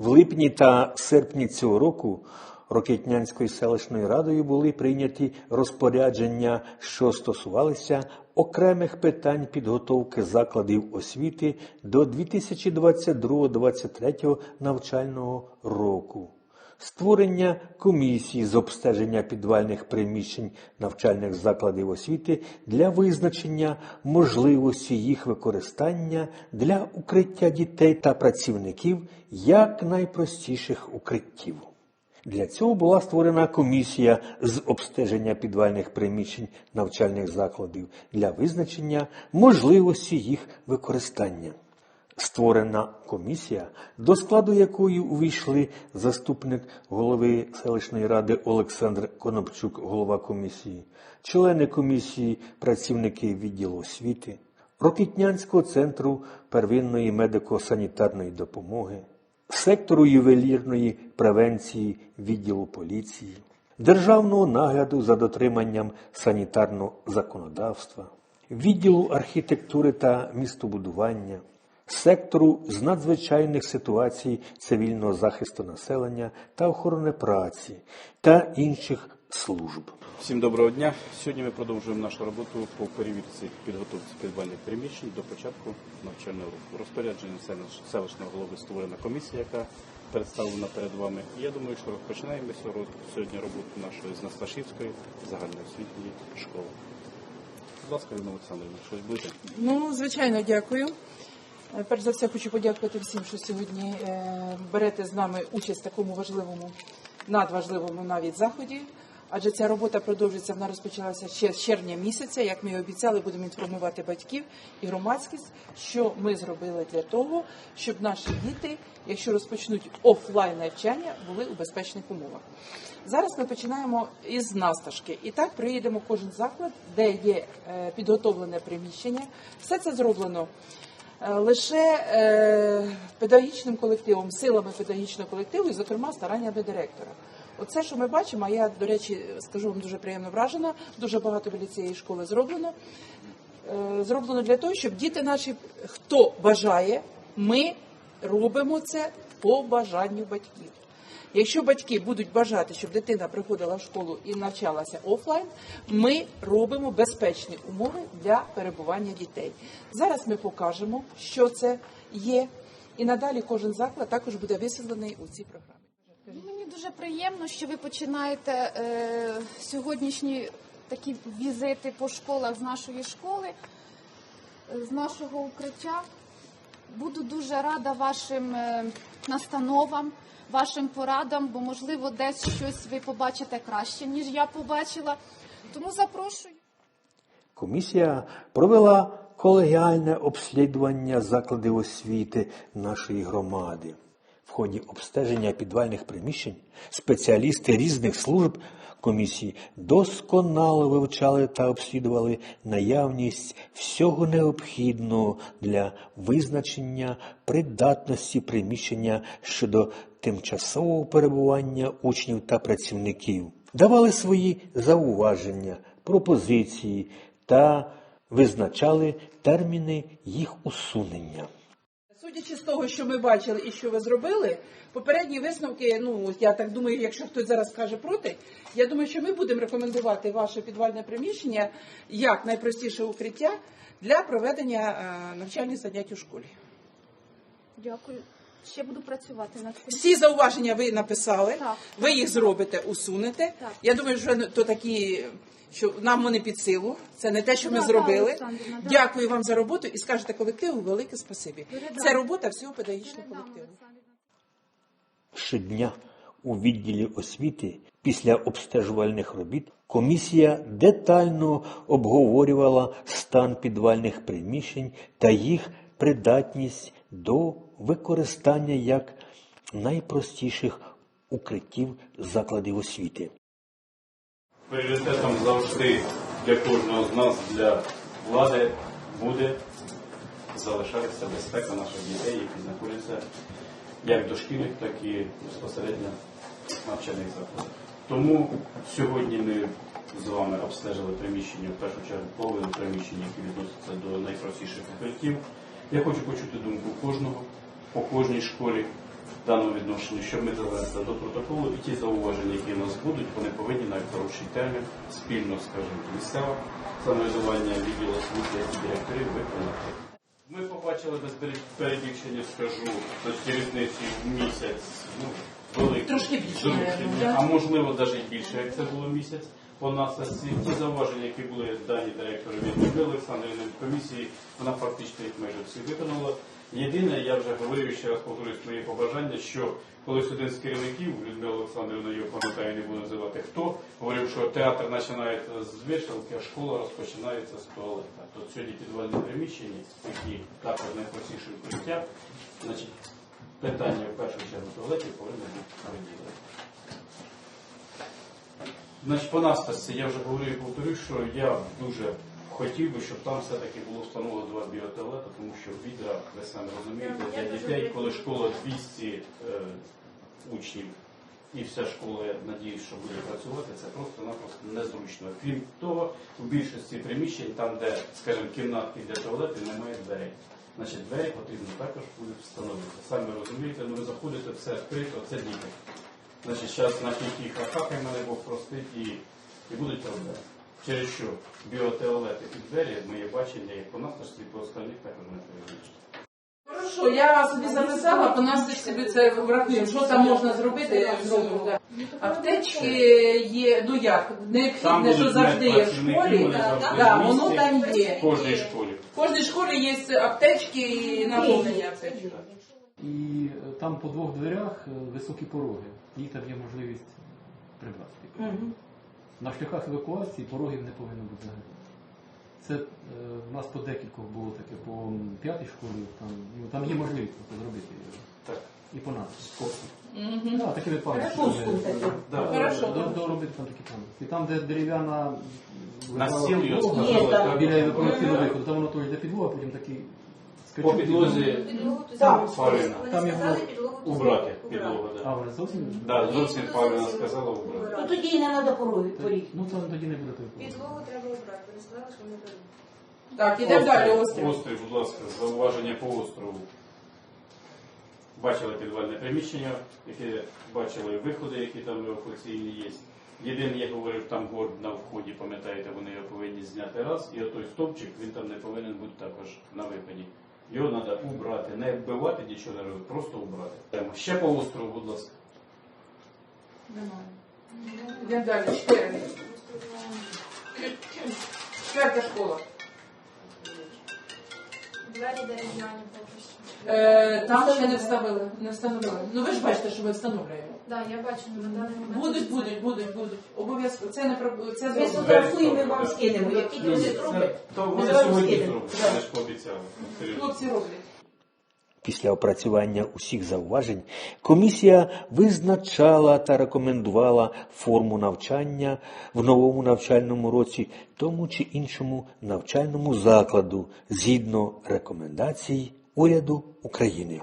В липні та серпні цього року Рокетнянською селищною радою були прийняті розпорядження, що стосувалися окремих питань підготовки закладів освіти до 2022-2023 навчального року. Створення комісії з обстеження підвальних приміщень навчальних закладів освіти для визначення можливості їх використання для укриття дітей та працівників як найпростіших укриттів. Для цього була створена комісія з обстеження підвальних приміщень навчальних закладів для визначення можливості їх використання. Створена комісія, до складу якої увійшли заступник голови селищної ради Олександр Конопчук, голова комісії, члени комісії, працівники відділу освіти, Рокітнянського центру первинної медико-санітарної допомоги, сектору ювелірної превенції відділу поліції, державного нагляду за дотриманням санітарного законодавства, відділу архітектури та містобудування, сектору з надзвичайних ситуацій цивільного захисту населення та охорони праці та інших служб. Всім доброго дня. Сьогодні ми продовжуємо нашу роботу по перевірці підготовці підвальних приміщень до початку навчального року. Розпорядження селищного голови створена комісія, яка представлена перед вами. І я думаю, що розпочинаємо сьогодні- сьогодні роботу нашої з Насташівської загальноосвітньої школи. Будь ласка, Ірина Олександрівна, щось будете? Ну, звичайно, дякую. Е, Перш за все, хочу подякувати всім, що сьогодні е, берете з нами участь в такому важливому, надважливому навіть заході. Адже ця робота продовжується, вона розпочалася ще з червня місяця. Як ми і обіцяли, будемо інформувати батьків і громадськість, що ми зробили для того, щоб наші діти, якщо розпочнуть офлайн навчання, були у безпечних умовах. Зараз ми починаємо із насташки. І так приїдемо кожен заклад, де є е, підготовлене приміщення. Все це зроблено лише е, педагогічним колективом, силами педагогічного колективу, і, зокрема, стараннями директора. Оце, що ми бачимо, а я, до речі, скажу вам дуже приємно вражена. Дуже багато біля цієї школи зроблено. Е, Зроблено для того, щоб діти наші, хто бажає, ми робимо це по бажанню батьків. Якщо батьки будуть бажати, щоб дитина приходила в школу і навчалася офлайн, ми робимо безпечні умови для перебування дітей. Зараз ми покажемо, що це є, і надалі кожен заклад також буде висвітлений у цій програмі. Мені дуже приємно, що ви починаєте е, сьогоднішні такі візити по школах з нашої школи, е, з нашого укриття. Буду дуже рада вашим е, настановам, вашим порадам, бо можливо десь щось ви побачите краще, ніж я побачила. Тому запрошую. Комісія провела колегіальне обслідування закладів освіти нашої громади. В ході обстеження підвальних приміщень спеціалісти різних служб комісії досконало вивчали та обслідували наявність всього необхідного для визначення придатності приміщення щодо тимчасового перебування учнів та працівників, давали свої зауваження, пропозиції та визначали терміни їх усунення. Судячи з того, що ми бачили і що ви зробили, попередні висновки, ну я так думаю, якщо хтось зараз скаже проти, я думаю, що ми будемо рекомендувати ваше підвальне приміщення як найпростіше укриття для проведення е, навчальних занять у школі. Дякую. Ще буду працювати над цим. Всі зауваження ви написали, Так. ви їх зробите, усунете. Так. Я думаю, що то такі, що нам вони під силу. Це не те, що ми Да, да, зробили. Олександрівна, да. Дякую вам за роботу і скажете колективу велике спасибі. Передам. Це робота всього педагогічного колективу. Щодня у відділі освіти після обстежувальних робіт комісія детально обговорювала стан підвальних приміщень та їх придатність до використання як найпростіших укриттів закладів освіти. Пріоритетом завжди для кожного з нас, для влади, буде залишатися безпека наших дітей, які знаходяться як дошкільних, так і безпосередньо навчальних закладах. Тому сьогодні ми з вами обстежили приміщення, в першу чергу половину приміщень, які відносяться до найпростіших укриттів. Я хочу почути думку кожного по кожній школі, в даному відношенні, щоб ми занесли до протоколу, і ті зауваження, які у нас будуть, вони повинні на хороший термін спільно, скажімо, місцеве самоврядування відділу освіти і директорів виконати. Ми побачили без перебільшення, скажу, на різниці в місяць. Ну, велику Трошки більше, зрушення, да. а можливо навіть більше, як це було місяць. По нас ті зауваження, які були дані директору від Людмили комісії, вона фактично їх майже всі виконала. Єдине, я вже говорив ще раз повторюсь моє побажання, що колись один з керівників, Людмила Олександрівна, його пам'ятаю, не буду називати хто, говорив, що театр починається з вишивки, а школа розпочинається з туалета. Тут сьогодні підвальні приміщення, які також найпростіше укриття, значить, питання в першу чергу туалетів повинні бути розділені. Значить, по наставці я вже говорив і повторю, що я дуже хотів би, щоб там все-таки було встановлено два біотуалети, тому що відра, ви самі розумієте, для дітей, коли школа 200 е, учнів і вся школа, я надіюсь, що буде працювати, це просто-напросто незручно. Крім того, у більшості приміщень, там, де, скажімо, кімнатки для туалетів, немає дверей. Значить, двері потрібно також буде встановити. Самі розумієте, ну ви заходите, все відкрито, це діти. Значить, зараз на кільких атаках мене Бог простить і, і будуть проблеми. Через що біотуалети і двері, моє бачення, як по нас, і по остальних також не перевищують. Хорошо, я собі записала, по нас собі це врахуємо. Що там можна зробити, зробимо. да. Аптечки є, ну як, необхідне, що будуть завжди є в медпрацівники, школі. вони завжди Да, в воно там В є. кожній школі. В кожній школі є аптечки і наповнення аптечок. І е, там по двох дверях е, високі пороги. Їх там є можливість прибрати. Мгм. На шляхах евакуації порогів не повинно бути взагалі. Це е, в нас по декількох було таке, по п'ятій школі, там, ну, там є можливість просто зробити. Так. І по нас. Мгм. Так, такі випадки. Перепустку що ми- Да. Хорошо. До- Доробити там такі там. І там, де дерев'яна На стіл його підлога, Ні, там- біля евакуаційного виходу, там воно теж йде підлога, потім такий По підлозі. Павлівна. Там його убрати підлогу. А, Да. вона зовсім? Да, зовсім Павлівна сказала убрати. Ну тоді і не треба порог. поріг. Ну там тоді не буде такого. Підлогу треба обрати. Вони сказали, що вони беруть. Так, ідемо далі, острів. Острів, будь ласка, зауваження по острову. Бачили підвальне приміщення, яке бачили виходи, які там евакуаційні є. Єдине, я говорив, там горб на вході, пам'ятаєте, вони його повинні зняти раз, і отой стовпчик, він там не повинен бути також на виході. Його треба убрати, не вбивати, нічого не робити, просто убрати. Ще по острову, будь ласка. Немає. Я далі, чотири. Четверта школа. Двері дерев'яні. Е, там ще не вставили, не встановили. Ну ви ж бачите, що ми встановлюємо. Так, я бачу на даний момент. Будуть, будуть, будуть, будуть. Обов'язково. Це не про це Ми зробимо. сфотографуємо, ми вам скинемо. Як тільки вони зроблять, То ми вони зразу сьогодні скинемо. зроблять, ж пообіцяли. Хлопці роблять. Після опрацювання усіх зауважень комісія визначала та рекомендувала форму навчання в новому навчальному році тому чи іншому навчальному закладу згідно рекомендацій уряду України.